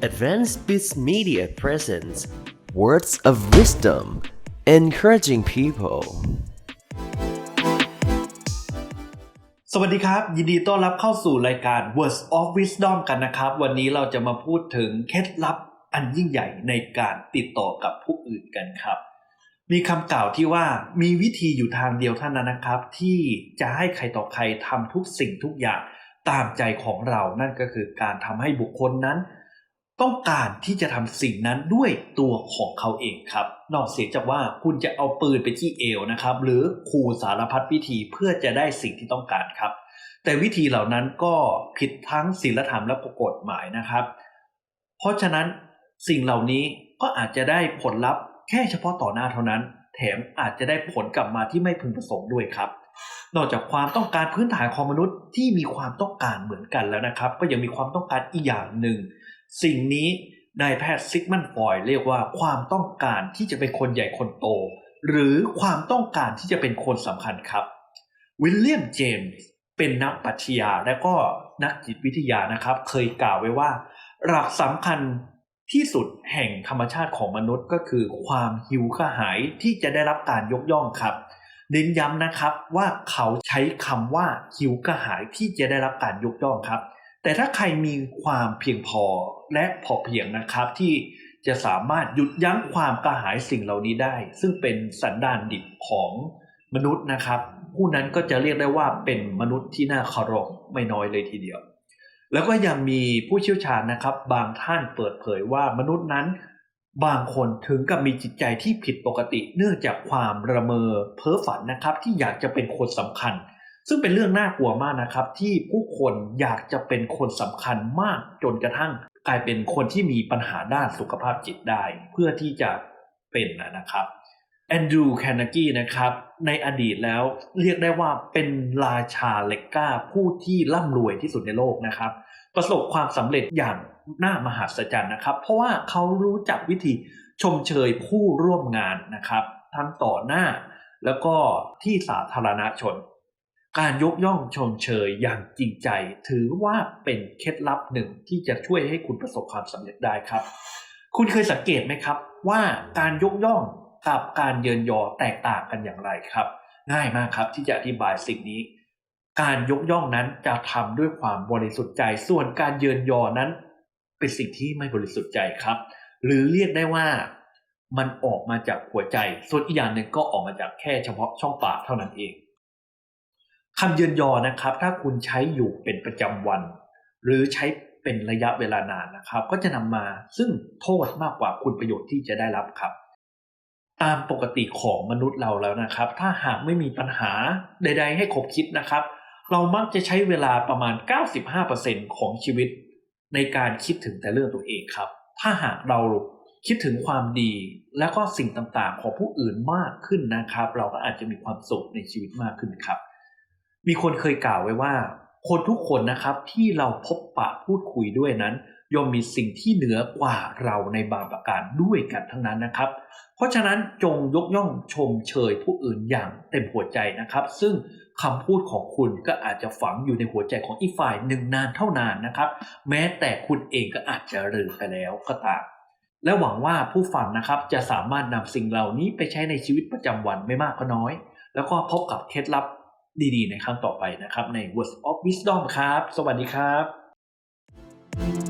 Advanced Biz Media presents Words of Wisdom, encouraging people. สวัสดีครับ ยินดีต้อนรับเข้าสู่รายการ Words of Wisdom กันนะครับ วันนี้เราจะมาพูดถึงเคล็ดลับอันยิ่งใหญ่ในการติดต่อกับผู้อื่นกันครับ มีคำกล่าวที่ว่ามีวิธีอยู่ทางเดียวเท่านั้นนะครับ ที่จะให้ใครต่อใครทำทุกสิ่งทุกอย่างตามใจของเรานั่นก็คือการทำให้บุคคลนั้น ต้องการที่จะทำสิ่งนั้นด้วยตัวของเขาเองครับ นอกเสียจากว่าคุณจะเอาปืนไปที่เอวนะครับ หรือคูสารพัดวิธีเพื่อจะได้สิ่งที่ต้องการครับ แต่วิธีเหล่านั้นก็ผิดทั้งศีลธรรมและกฎหมายนะครับ เพราะฉะนั้นสิ่งเหล่านี้ก็อาจจะได้ผลลัพธ์แค่เฉพาะต่อหน้าเท่านั้น แถมอาจจะได้ผลกลับมาที่ไม่พึงประสงค์ด้วยครับ นอกจากความต้องการพื้นฐานของมนุษย์ที่มีความต้องการเหมือนกันแล้วนะครับ ก็ยังมีความต้องการอีกอย่างหนึ่ง สิ่งนี้นายแพทย์ซิกมันฟอยเรียกว่าความต้องการที่จะเป็นคนใหญ่คนโต หรือความต้องการที่จะเป็นคนสำคัญครับ วิลเลียมเจมส์เป็นนักปรัชญาและก็นักจิตวิทยานะครับ เคยกล่าวไว้ว่า หลักสำคัญที่สุดแห่งธรรมชาติของมนุษย์ก็คือความหิวกระหายที่จะได้รับการยกย่องครับเน้นย้ำนะครับว่าเขาใช้คำว่าหิวกระหายที่จะได้รับการยกย่องครับ แต่ถ้าใครมีความเพียงพอและพอเพียงนะครับที่จะสามารถหยุดยั้งความกระหายสิ่งเหล่านี้ได้ ซึ่งเป็นสันดานดิบของมนุษย์นะครับ ผู้นั้นก็จะเรียกได้ว่าเป็นมนุษย์ที่น่าเคารพไม่น้อยเลยทีเดียว แล้วก็ยังมีผู้เชี่ยวชาญนะครับ บางท่านเปิดเผยว่ามนุษย์นั้น บางคนถึงกับมีจิตใจที่ผิดปกติ เนื่องจากความระเมอเพ้อฝันนะครับ ที่อยากจะเป็นคนสำคัญ ซึ่งเป็นเรื่องน่ากลัวมากนะครับ ที่ผู้คนอยากจะเป็นคนสำคัญมากจนกระทั่งกลายเป็นคนที่มีปัญหาด้านสุขภาพจิตได้ เพื่อที่จะเป็นนะครับแอนดรูว์แคนนากี้นะครับในอดีตแล้วเรียกได้ว่าเป็นราชาเล็กก้าผู้ที่ร่ำรวยที่สุดในโลกนะครับ ประสบความสำเร็จอย่างน่ามหัศจรรย์นะครับ เพราะว่าเขารู้จักวิธีชมเชยผู้ร่วมงานนะครับ ทั้งต่อหน้าแล้วก็ที่สาธารณชน การยกย่องชมเชยอย่างจริงใจ ถือว่าเป็นเคล็ดลับหนึ่งที่จะช่วยให้คุณประสบความสำเร็จได้ครับ คุณเคยสังเกตไหมครับ ว่าการยกย่องกับการเยินยอแตกต่างกันอย่างไรครับ ง่ายมากครับที่จะอธิบายสิ่งนี้ การยกย่องนั้นจะทำด้วยความบริสุทธิ์ใจ ส่วนการเยินยอนั้น เป็นสิ่งที่ไม่บริสุทธิ์ใจครับ หรือเรียกได้ว่ามันออกมาจากหัวใจ ส่วนอีกอย่างหนึ่งก็ออกมาจากแค่เฉพาะช่องปากเท่านั้นเอง คำเยินยอนะครับ ถ้าคุณใช้อยู่เป็นประจำวัน หรือใช้เป็นระยะเวลานานนะครับ ก็จะนำมาซึ่งโทษมากกว่าคุณประโยชน์ที่จะได้รับครับ ตามปกติของมนุษย์เราแล้วนะครับ ถ้าหากไม่มีปัญหาใด ๆ ให้คบคิดนะครับ เรามักจะใช้เวลาประมาณ 95%ของชีวิต ในการคิดถึงแต่เรื่องตัวเองครับ ถ้าหากเราคิดถึงความดีและก็สิ่งต่างๆ ของผู้อื่นมากขึ้นนะครับ เราก็อาจจะมีความสุขในชีวิตมากขึ้นครับ มีคนเคยกล่าวไว้ว่า คนทุกคนนะครับที่เราพบปะพูดคุยด้วยนั้นย่อมมีสิ่งที่เหนือกว่าเราในบางประการด้วยกันทั้งนั้นนะครับ เพราะฉะนั้นจงยกย่องชมเชยผู้อื่นอย่างเต็มหัวใจนะครับ ซึ่งคำพูดของคุณก็อาจจะฝังอยู่ในหัวใจของอีกฝ่ายหนึ่งนานเท่านานนะครับ แม้แต่คุณเองก็อาจจะลืมไปแล้วก็ตามและหวังว่าผู้ฟังนะครับจะสามารถนำสิ่งเหล่านี้ไปใช้ในชีวิตประจำวันไม่มากก็น้อย แล้วก็พบกับเคล็ดลับ ดีๆ ในครั้งต่อไปนะครับ ใน Words of Wisdom ครับ สวัสดีครับ